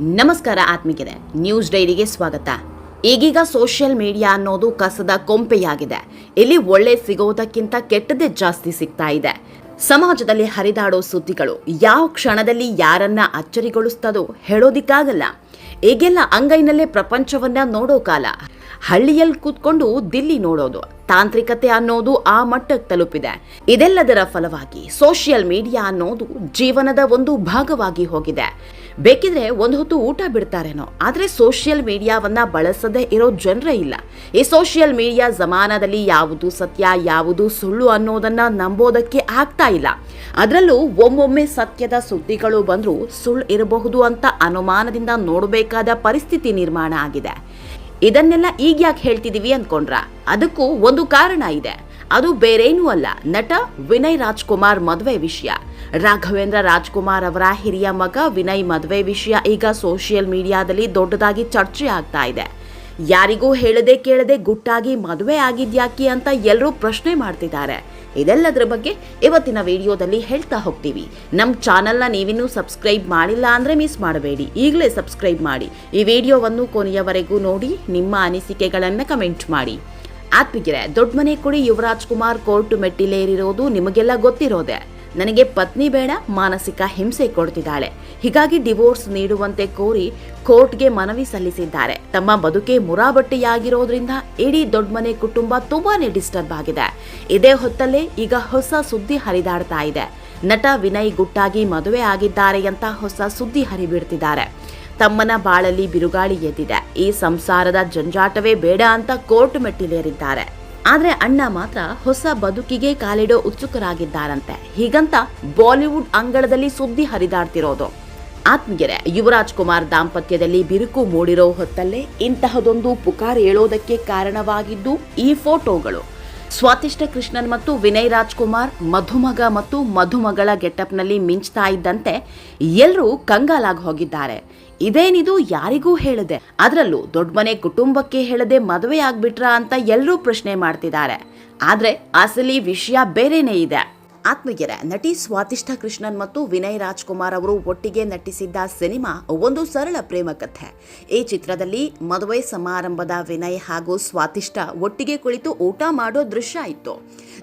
ನಮಸ್ಕಾರ ಆತ್ಮೀಗಿದೆ ನ್ಯೂಸ್ ಡೈರಿಗೆ ಸ್ವಾಗತ. ಈಗೀಗ ಸೋಷಿಯಲ್ ಮೀಡಿಯಾ ಅನ್ನೋದು ಕಸದ ಕೊಂಪೆಯಾಗಿದೆ. ಇಲ್ಲಿ ಒಳ್ಳೆ ಸಿಗೋದಕ್ಕಿಂತ ಕೆಟ್ಟದೇ ಜಾಸ್ತಿ ಸಿಗ್ತಾ ಇದೆ. ಸಮಾಜದಲ್ಲಿ ಹರಿದಾಡೋ ಸುದ್ದಿಗಳು ಯಾವ ಕ್ಷಣದಲ್ಲಿ ಯಾರನ್ನ ಅಚ್ಚರಿಗೊಳಿಸ್ತದೋ ಹೇಳೋದಿಕ್ಕಾಗಲ್ಲ. ಈಗೆಲ್ಲ ಅಂಗೈನಲ್ಲೇ ಪ್ರಪಂಚವನ್ನ ನೋಡೋ ಕಾಲ. ಹಳ್ಳಿಯಲ್ಲಿ ಕೂತ್ಕೊಂಡು ದಿಲ್ಲಿ ನೋಡೋದು, ತಾಂತ್ರಿಕತೆ ಅನ್ನೋದು ಆ ಮಟ್ಟಕ್ಕೆ ತಲುಪಿದೆ. ಇದೆಲ್ಲದರ ಫಲವಾಗಿ ಸೋಷಿಯಲ್ ಮೀಡಿಯಾ ಅನ್ನೋದು ಜೀವನದ ಒಂದು ಭಾಗವಾಗಿ ಹೋಗಿದೆ. ಬೇಕಿದ್ರೆ ಒಂದು ಹೊತ್ತು ಊಟ ಬಿಡ್ತಾರೇನೋ. ಆದರೆ ಸೋಷಿಯಲ್ ಮೀಡಿಯಾವನ್ನ ಬಳಸದೇ ಇರೋ ಜನರೇ ಇಲ್ಲ. ಈ ಸೋಷಿಯಲ್ ಮೀಡಿಯಾ ಜಮಾನದಲ್ಲಿ ಯಾವುದು ಸತ್ಯ, ಯಾವುದು ಸುಳ್ಳು ಅನ್ನೋದನ್ನ ನಂಬೋದಕ್ಕೆ ಆಗ್ತಾ ಇಲ್ಲ. ಅದರಲ್ಲೂ ಒಮ್ಮೊಮ್ಮೆ ಸತ್ಯದ ಸುದ್ದಿಗಳು ಬಂದರೂ ಸುಳ್ಳು ಇರಬಹುದು ಅಂತ ಅನುಮಾನದಿಂದ ನೋಡಬೇಕಾದ ಪರಿಸ್ಥಿತಿ ನಿರ್ಮಾಣ ಆಗಿದೆ. ಇದನ್ನೆಲ್ಲ ಈಗ ಯಾಕೆ ಹೇಳ್ತಿದೀವಿ ಅಂದ್ಕೊಂಡ್ರ ಅದಕ್ಕೂ ಒಂದು ಕಾರಣ ಇದೆ. ಅದು ಬೇರೇನೂ ಅಲ್ಲ. ನಟ ವಿನಯ್ ರಾಜ್ಕುಮಾರ್ ಮದುವೆ ವಿಷಯ. ರಾಘವೇಂದ್ರ ರಾಜ್ಕುಮಾರ್ ಅವರ ಹಿರಿಯ ಮಗ ವಿನಯ್ ಮದುವೆ ವಿಷಯ ಈಗ ಸೋಷಿಯಲ್ ಮೀಡಿಯಾದಲ್ಲಿ ದೊಡ್ಡದಾಗಿ ಚರ್ಚೆ ಆಗ್ತಾ ಇದೆ. ಯಾರಿಗೂ ಹೇಳದೆ ಕೇಳದೆ ಗುಟ್ಟಾಗಿ ಮದುವೆ ಆಗಿದ್ಯಾಕಿ ಅಂತ ಎಲ್ಲರೂ ಪ್ರಶ್ನೆ ಮಾಡ್ತಿದ್ದಾರೆ. ಇದೆಲ್ಲದರ ಬಗ್ಗೆ ಇವತ್ತಿನ ವಿಡಿಯೋದಲ್ಲಿ ಹೇಳ್ತಾ ಹೋಗ್ತೀವಿ. ನಮ್ಮ ಚಾನಲ್ನ ನೀವಿನ್ನೂ ಸಬ್ಸ್ಕ್ರೈಬ್ ಮಾಡಿಲ್ಲ ಅಂದರೆ ಮಿಸ್ ಮಾಡಬೇಡಿ. ಈಗಲೇ ಸಬ್ಸ್ಕ್ರೈಬ್ ಮಾಡಿ. ಈ ವಿಡಿಯೋವನ್ನು ಕೊನೆಯವರೆಗೂ ನೋಡಿ, ನಿಮ್ಮ ಅನಿಸಿಕೆಗಳನ್ನು ಕಮೆಂಟ್ ಮಾಡಿ. ಆತ್ಮಿಗೆರೆ ದೊಡ್ಡ ಮನೆ ಕುಡಿ ಯುವರಾಜ್ ಕುಮಾರ್ ಕೋರ್ಟ್ ಮೆಟ್ಟಿಲೇರಿರೋದು ನಿಮಗೆಲ್ಲ ಗೊತ್ತಿರೋದೆ. ನನಗೆ ಪತ್ನಿ ಬೇಡ, ಮಾನಸಿಕ ಹಿಂಸೆ ಕೊಡ್ತಿದ್ದಾಳೆ. ಹೀಗಾಗಿ ಡಿವೋರ್ಸ್ ನೀಡುವಂತೆ ಕೋರಿ ಕೋರ್ಟ್ಗೆ ಮನವಿ ಸಲ್ಲಿಸಿದ್ದಾರೆ. ತಮ್ಮ ಬದುಕೆ ಮುರಾಬಟ್ಟೆಯಾಗಿರೋದ್ರಿಂದ ಇಡೀ ದೊಡ್ಡಮನೆ ಕುಟುಂಬ ತುಂಬಾನೇ ಡಿಸ್ಟರ್ಬ್ ಆಗಿದೆ. ಇದೇ ಹೊತ್ತಲ್ಲೇ ಈಗ ಹೊಸ ಸುದ್ದಿ ಹರಿದಾಡ್ತಾ ಇದೆ. ನಟ ವಿನಯ್ ಗುಟ್ಟಾಗಿ ಮದುವೆ ಆಗಿದ್ದಾರೆ ಅಂತ ಹೊಸ ಸುದ್ದಿ ಹರಿಬಿಡ್ತಿದ್ದಾರೆ. ತಮ್ಮನ ಬಾಳಲ್ಲಿ ಬಿರುಗಾಳಿ ಎದ್ದಿದೆ. ಈ ಸಂಸಾರದ ಜಂಜಾಟವೇ ಬೇಡ ಅಂತ ಕೋರ್ಟ್ ಮೆಟ್ಟಿಲೇರಿದ್ದಾರೆ. ಆದ್ರೆ ಅಣ್ಣ ಮಾತ್ರ ಹೊಸ ಬದುಕಿಗೆ ಕಾಲಿಡೋ ಉತ್ಸುಕರಾಗಿದ್ದಾರಂತೆ. ಹೀಗಂತ ಬಾಲಿವುಡ್ ಅಂಗಳದಲ್ಲಿ ಸುದ್ದಿ ಹರಿದಾಡ್ತಿರೋದು. ಆತ್ಮಗೆರೆ ಯುವರಾಜ್ ಕುಮಾರ್ ದಾಂಪತ್ಯದಲ್ಲಿ ಬಿರುಕು ಮೂಡಿರೋ ಹೊತ್ತಲ್ಲೇ ಇಂತಹದೊಂದು ಪುಕಾರ್ ಹೇಳೋದಕ್ಕೆ ಕಾರಣವಾಗಿದ್ದು ಈ ಫೋಟೋಗಳು. ಸ್ವಾತಿಷ್ಠ ಕೃಷ್ಣನ್ ಮತ್ತು ವಿನಯ್ ರಾಜ್ಕುಮಾರ್ ಮಧುಮಗ ಮತ್ತು ಮಧುಮಗಳ ಗೆಟಪ್ನಲ್ಲಿ ಮಿಂಚ್ತಾ ಇದ್ದಂತೆ ಎಲ್ಲರೂ ಕಂಗಾಲಾಗಿ ಹೋಗಿದ್ದಾರೆ. ಇದೇನಿದು ಯಾರಿಗೂ ಹೇಳದೆ, ಅದರಲ್ಲೂ ದೊಡ್ಡ ಮನೆ ಕುಟುಂಬಕ್ಕೆ ಹೇಳದೆ ಮದುವೆ ಆಗ್ಬಿಟ್ರಾ ಅಂತ ಎಲ್ಲರೂ ಪ್ರಶ್ನೆ ಮಾಡ್ತಿದ್ದಾರೆ. ಆದರೆ ಅಸಲಿ ವಿಷಯ ಬೇರೆನೇ ಇದೆ. ಆತ್ಮಗೆರೆ ನಟಿ ಸ್ವಾತಿಷ್ಠ ಕೃಷ್ಣನ್ ಮತ್ತು ವಿನಯ್ ರಾಜ್ಕುಮಾರ್ ಅವರು ಒಟ್ಟಿಗೆ ನಟಿಸಿದ್ದ ಸಿನಿಮಾ ಒಂದು ಸರಳ ಪ್ರೇಮ ಕಥೆ. ಈ ಚಿತ್ರದಲ್ಲಿ ಮದುವೆ ಸಮಾರಂಭದ ವಿನಯ್ ಹಾಗೂ ಸ್ವಾತಿಷ್ಠ ಒಟ್ಟಿಗೆ ಕುಳಿತು ಊಟ ಮಾಡೋ ದೃಶ್ಯ ಇತ್ತು.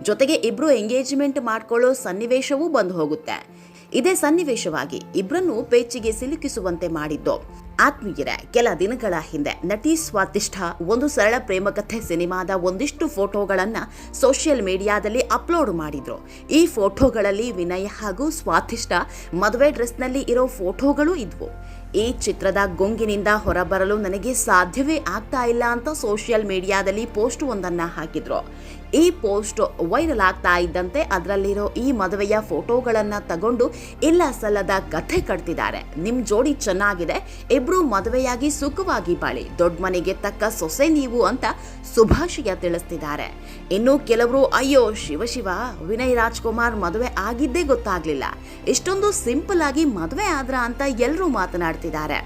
ಜೊತೆಗೆ ಇಬ್ರು ಎಂಗೇಜ್ಮೆಂಟ್ ಮಾಡ್ಕೊಳ್ಳೋ ಸನ್ನಿವೇಶವೂ ಬಂದು ಹೋಗುತ್ತೆ. ಇದೇ ಸನ್ನಿವೇಶವಾಗಿ ಇಬ್ಬರನ್ನು ಪೇಚಿಗೆ ಸಿಲುಕಿಸುವಂತೆ ಮಾಡಿದ್ದು. ಆತ್ಮೀಯರೇ, ಕೆಲ ದಿನಗಳ ಹಿಂದೆ ನಟಿ ಸ್ವಾತಿಷ್ಠ ಒಂದು ಸರಳ ಪ್ರೇಮಕಥೆ ಸಿನಿಮಾದ ಒಂದಿಷ್ಟು ಫೋಟೋಗಳನ್ನ ಸೋಷಿಯಲ್ ಮೀಡಿಯಾದಲ್ಲಿ ಅಪ್ಲೋಡ್ ಮಾಡಿದ್ರು. ಈ ಫೋಟೋಗಳಲ್ಲಿ ವಿನಯ್ ಹಾಗೂ ಸ್ವಾತಿಷ್ಠ ಮದುವೆ ಡ್ರೆಸ್ನಲ್ಲಿ ಇರೋ ಫೋಟೋಗಳು ಇದ್ವು. ಈ ಚಿತ್ರದ ಗೊಂಗಿನಿಂದ ಹೊರಬರಲು ನನಗೆ ಸಾಧ್ಯವೇ ಆಗ್ತಾ ಇಲ್ಲ ಅಂತ ಸೋಷಿಯಲ್ ಮೀಡಿಯಾದಲ್ಲಿ ಪೋಸ್ಟ್ ಒಂದನ್ನ ಹಾಕಿದ್ರು. ಈ ಪೋಸ್ಟ್ ವೈರಲ್ ಆಗ್ತಾ ಇದ್ದಂತೆ ಅದರಲ್ಲಿರೋ ಈ ಮದುವೆಯ ಫೋಟೋಗಳನ್ನ ತಗೊಂಡು ಇಲ್ಲ ಸಲ್ಲದ ಕಥೆ ಕಟ್ತಿದ್ದಾರೆ. ನಿಮ್ ಜೋಡಿ ಚೆನ್ನಾಗಿದೆ, ಇಬ್ರು ಮದುವೆಯಾಗಿ ಸುಖವಾಗಿ ಬಾಳಿ, ದೊಡ್ಡ ಮನೆಗೆ ತಕ್ಕ ಸೊಸೆ ನೀವು ಅಂತ ಶುಭಾಶಯ ತಿಳಿಸ್ತಿದ್ದಾರೆ. ಇನ್ನು ಕೆಲವರು, ಅಯ್ಯೋ ಶಿವಶಿವ ಶಿವ, ವಿನಯ್ ರಾಜ್ಕುಮಾರ್ ಮದುವೆ ಆಗಿದ್ದೇ ಗೊತ್ತಾಗ್ಲಿಲ್ಲ. ಇಷ್ಟೊಂದು ಸಿಂಪಲ್ ಆಗಿ ಮದುವೆ ಆದ್ರ ಅಂತ ಎಲ್ಲರೂ ಮಾತನಾಡ್ತಿದ್ದಾರೆ.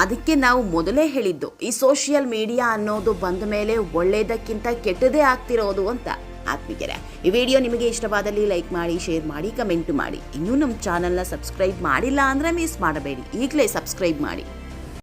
ಅದಕ್ಕೆ ನಾವು ಮೊದಲೇ ಹೇಳಿದ್ದು, ಈ ಸೋಷಿಯಲ್ ಮೀಡಿಯಾ ಅನ್ನೋದು ಬಂದ ಮೇಲೆ ಒಳ್ಳೆಯದಕ್ಕಿಂತ ಕೆಟ್ಟದೇ ಆಗ್ತಿರೋದು ಅಂತ. ಆತ್ಮಿಗೆರೆ ಈ ವಿಡಿಯೋ ನಿಮಗೆ ಇಷ್ಟವಾದಲ್ಲಿ ಲೈಕ್ ಮಾಡಿ ಶೇರ್ ಮಾಡಿ ಕಮೆಂಟ್ ಮಾಡಿ. ಇನ್ನೂ ನಮ್ಮ ಚಾನಲ್ನ ಸಬ್ಸ್ಕ್ರೈಬ್ ಮಾಡಿಲ್ಲ ಅಂದರೆ ಮಿಸ್ ಮಾಡಬೇಡಿ. ಈಗಲೇ ಸಬ್ಸ್ಕ್ರೈಬ್ ಮಾಡಿ.